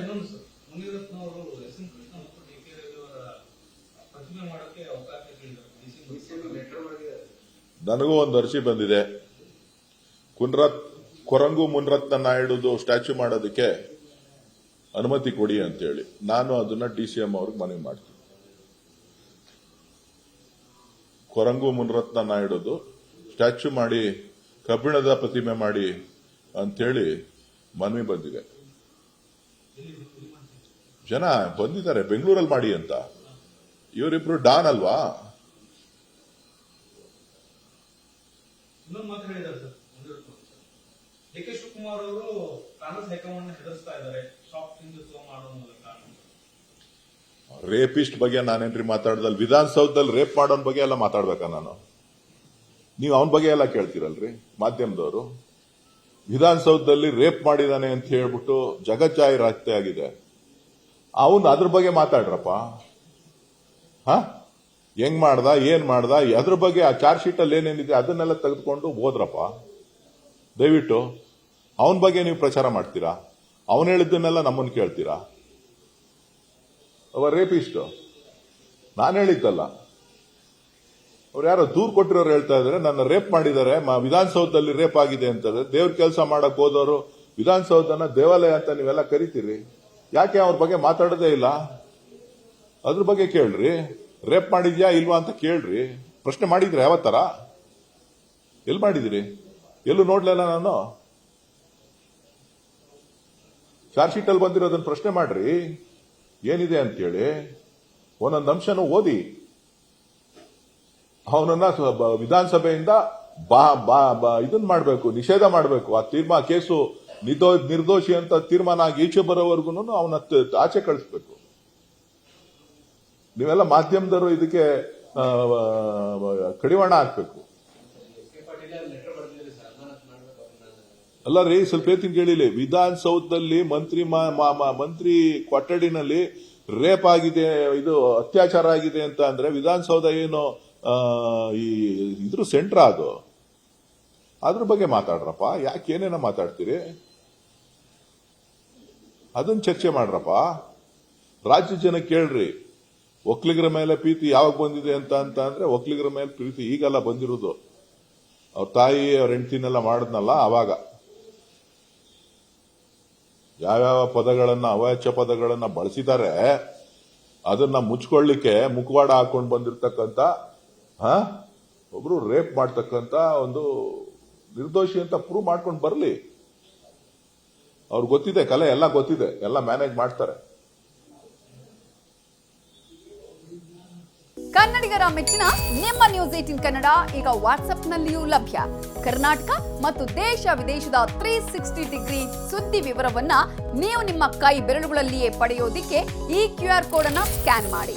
ಇನ್ನೊಂದು ಸರ್. ಮುನಿರತ್ನವರು S M Krishna ಮತ್ತು ಡಿ ಕೆ ರವಿ ಅವರ ಪ್ರತಿಮೆ ಮಾಡೋಕ್ಕೆ ಅವಕಾಶ ಕೇಳಿದ್ದಾರೆ ಡಿ ಸಿ ನನಗೂ ಒಂದು ಅರ್ಜಿ ಬಂದಿದೆ. ಕುನ್ರತ್ ಕೊರಂಗು ಮುನ್ರತ್ನ ನಾಯ್ಡುದು ಸ್ಟ್ಯಾಚ್ಯೂ ಮಾಡೋದಕ್ಕೆ ಅನುಮತಿ ಕೊಡಿ ಅಂತೇಳಿ. ನಾನು ಅದನ್ನ ಡಿ ಸಿ ಎಂ ಅವ್ರಿಗೆ ಮನವಿ ಮಾಡ್ತೀನಿ. ಕೊರಂಗು ಮುನ್ರತ್ನ ನಾಯ್ಡುದು ಸ್ಟ್ಯಾಚ್ಯೂ ಮಾಡಿ ಕಬ್ಬಿಣದ ಪ್ರತಿಮೆ ಮಾಡಿ ಅಂತೇಳಿ ಮನವಿ ಬಂದಿದೆ. ಜನ ಬಂದಿದ್ದಾರೆ ಬೆಂಗಳೂರಲ್ಲಿ ಮಾಡಿ ಅಂತ. ಇವರಿಬ್ರು ಡಾನ್ ಅಲ್ವಾ? ಇನ್ನೊಂದು ಮಾತು ಹೇಳಿದ್ದಾರೆ sir Munirathna sir D K Shivakumar ಅವರು ಕಾಂಗ್ರೆಸ್ ಹೈಕಮಾಂಡ್ ಹೆದರ್ಸ್ತಾ ಇದ್ದಾರೆ ಸಾಫ್ಟ್ ಹಿಂದುತ್ವ ಮಾಡೋ ಮೂಲಕ. ರೇಪಿಸ್ಟ್ ಬಗ್ಗೆ ನಾನೇನ್ರಿ ಮಾತಾಡ್ದಲ್ ವಿಧಾನಸೌಧದಲ್ಲಿ ರೇಪ್ ಮಾಡೋನ್ ಬಗ್ಗೆ ಎಲ್ಲ ಮಾತಾಡ್ಬೇಕಾ ನಾನು? ನೀವು ಅವನ ಬಗ್ಗೆ ಎಲ್ಲ ಕೇಳ್ತೀರಲ್ರಿ ಮಾಧ್ಯಮದವರು. ವಿಧಾನಸೌಧದಲ್ಲಿ ರೇಪ್ ಮಾಡಿದಾನೆ ಅಂತ ಹೇಳ್ಬಿಟ್ಟು ಜಗಜ್ಜಾಹಿರಾತೆ ಆಗಿದೆ. ಅವನು ಅದ್ರ ಬಗ್ಗೆ ಮಾತಾಡ್ರಪ್ಪ. ಹ? ಹೆಂಗ್ ಮಾಡ್ದ, ಏನ್ ಮಾಡ್ದ, ಅದ್ರ ಬಗ್ಗೆ ಆ ಚಾರ್ಜ್ ಶೀಟ್ ಅಲ್ಲಿ ಏನೇನಿದೆ ಅದನ್ನೆಲ್ಲ ತೆಗೆದುಕೊಂಡು ಹೋದ್ರಪ್ಪ. ದಯವಿಟ್ಟು, ಅವನ ಬಗ್ಗೆ ನೀವು ಪ್ರಚಾರ ಮಾಡ್ತೀರಾ? ಅವನು ಹೇಳಿದ್ದನ್ನೆಲ್ಲ ನಮ್ಮನ್ನು ಕೇಳ್ತೀರಾ? ಅವ ರೇಪಿಸ್ಟ್ ನಾನು ಹೇಳಿದ್ದಲ್ಲ. ಅವ್ರು ಯಾರೋ ದೂರು ಕೊಟ್ಟಿರೋರು ಹೇಳ್ತಾ ಇದ್ದಾರೆ, ನನ್ನ ರೇಪ್ ಮಾಡಿದ್ದಾರೆ ವಿಧಾನಸೌಧದಲ್ಲಿ ರೇಪ್ ಆಗಿದೆ ಅಂತಾರೆ ದೇವ್ರ ಕೆಲಸ ಮಾಡಕ್ ಹೋದವರು ವಿಧಾನಸೌಧನ ದೇವಾಲಯ ಅಂತ ನೀವೆಲ್ಲ ಕರಿತೀರಿ? ಯಾಕೆ ಅವ್ರ ಬಗ್ಗೆ ಮಾತಾಡೋದೇ ಇಲ್ಲ? ಅದ್ರ ಬಗ್ಗೆ ಕೇಳ್ರಿ. ರೇಪ್ ಮಾಡಿದ್ಯಾ ಇಲ್ವಾ ಅಂತ ಕೇಳ್ರಿ. ಪ್ರಶ್ನೆ ಮಾಡಿದ್ರೆ ಯಾವತ್ತರ? ಎಲ್ಲಿ ಮಾಡಿದಿರಿ? ಎಲ್ಲೂ ನೋಡ್ಲಿಲ್ಲ ನಾನು? ಚಾರ್ಜ್ ಶೀಟ್ ಅಲ್ಲಿ ಬಂದಿರೋದನ್ನ ಪ್ರಶ್ನೆ ಮಾಡ್ರಿ. ಏನಿದೆ ಅಂತೇಳಿ. ಒಂದೊಂದು ಅಂಶನೂ ಓದಿ. ಅವನನ್ನ ವಿಧಾನಸಭೆಯಿಂದ ಬಾ ಬಾ ಬಾ ಇದನ್ನ ಮಾಡಬೇಕು, ನಿಷೇಧ ಮಾಡಬೇಕು. ಆ ತೀರ್ಮಾನ ಕೇಸು ನಿದೋ ನಿರ್ದೋಷಿ ಅಂತ ತೀರ್ಮಾನ ಆಗಿ ಈಚೆ ಬರೋವರೆಗೂ ಅವನ ಆಚೆ ಕಳಿಸ್ಬೇಕು. ನೀವೆಲ್ಲ ಮಾಧ್ಯಮದವರು ಇದಕ್ಕೆ ಕಡಿವಾಣ ಹಾಕ್ಬೇಕು. ಅಲ್ಲ ರೀ ಸ್ವಲ್ಪ ಏತಿನ ಕೇಳಿಲಿ. ವಿಧಾನಸೌಧದಲ್ಲಿ ಮಂತ್ರಿ ಮಂತ್ರಿ ಕೊಠಡಿನಲ್ಲಿ ರೇಪ್ ಆಗಿದೆ, ಇದು ಅತ್ಯಾಚಾರ ಆಗಿದೆ ಅಂತ ಅಂದ್ರೆ ವಿಧಾನಸೌಧ ಏನು ಈ ಇದ್ರ ಸೆಂಟ್ರ ಅದು. ಅದ್ರ ಬಗ್ಗೆ ಮಾತಾಡ್ರಪ್ಪ. ಯಾಕೆ ಏನೇನೋ ಮಾತಾಡ್ತೀರಿ? ಅದನ್ನ ಚರ್ಚೆ ಮಾಡ್ರಪ್ಪ. ರಾಜ್ಯ ಜನ ಕೇಳ್ರಿ. ಒಕ್ಲಿಗರ ಮೇಲೆ ಪ್ರೀತಿ ಯಾವಾಗ ಬಂದಿದೆ ಅಂತ ಅಂತ ಅಂದ್ರೆ ಒಕ್ಲಿಗರ ಮೇಲೆ ಪ್ರೀತಿ ಈಗೆಲ್ಲ ಬಂದಿರೋದು. ಅವ್ರ ತಾಯಿ, ಅವ್ರ ಹೆಂಡತಿನೆಲ್ಲ ಮಾಡಿದ್ನಲ್ಲ ಅವಾಗ. ಯಾವ್ಯಾವ ಪದಗಳನ್ನ ಅವಾಚ್ಯ ಪದಗಳನ್ನ ಬಳಸಿದ್ದಾರೆ ಅದನ್ನ ಮುಚ್ಕೊಳ್ಳಿಕ್ಕೆ ಮುಖವಾಡ ಹಾಕೊಂಡು ಬಂದಿರತಕ್ಕಂತ ಹ? ಒಬ್ರು ರೇಪ್ ಮಾಡ್ತಕ್ಕಂತ ಒಂದು ನಿರ್ದೋಷಿ ಅಂತ ಪ್ರೂವ್ ಮಾಡ್ಕೊಂಡು ಬರಲಿ. ಅವ್ರಿಗೆ ಗೊತ್ತಿದೆ, ಕಲೆ ಎಲ್ಲ ಗೊತ್ತಿದೆ, ಎಲ್ಲ ಮ್ಯಾನೇಜ್ ಮಾಡ್ತಾರೆ. ಕನ್ನಡಿಗರ ಮೆಚ್ಚಿನ ನಿಮ್ಮ ನ್ಯೂಸ್ ಏಟಿನ್ ಕನ್ನಡ ಈಗ ವಾಟ್ಸ್ಆಪ್ನಲ್ಲಿಯೂ ಲಭ್ಯ. ಕರ್ನಾಟಕ ಮತ್ತು ದೇಶ ವಿದೇಶದ ತ್ರೀ ಸಿಕ್ಸ್ಟಿ ಡಿಗ್ರಿ ಸುದ್ದಿ ವಿವರವನ್ನ ನೀವು ನಿಮ್ಮ ಕೈ ಬೆರಳುಗಳಲ್ಲಿಯೇ ಪಡೆಯೋದಿಕ್ಕೆ ಈ ಕ್ಯೂ ಆರ್ ಕೋಡ್ ಅನ್ನ ಸ್ಕ್ಯಾನ್ ಮಾಡಿ.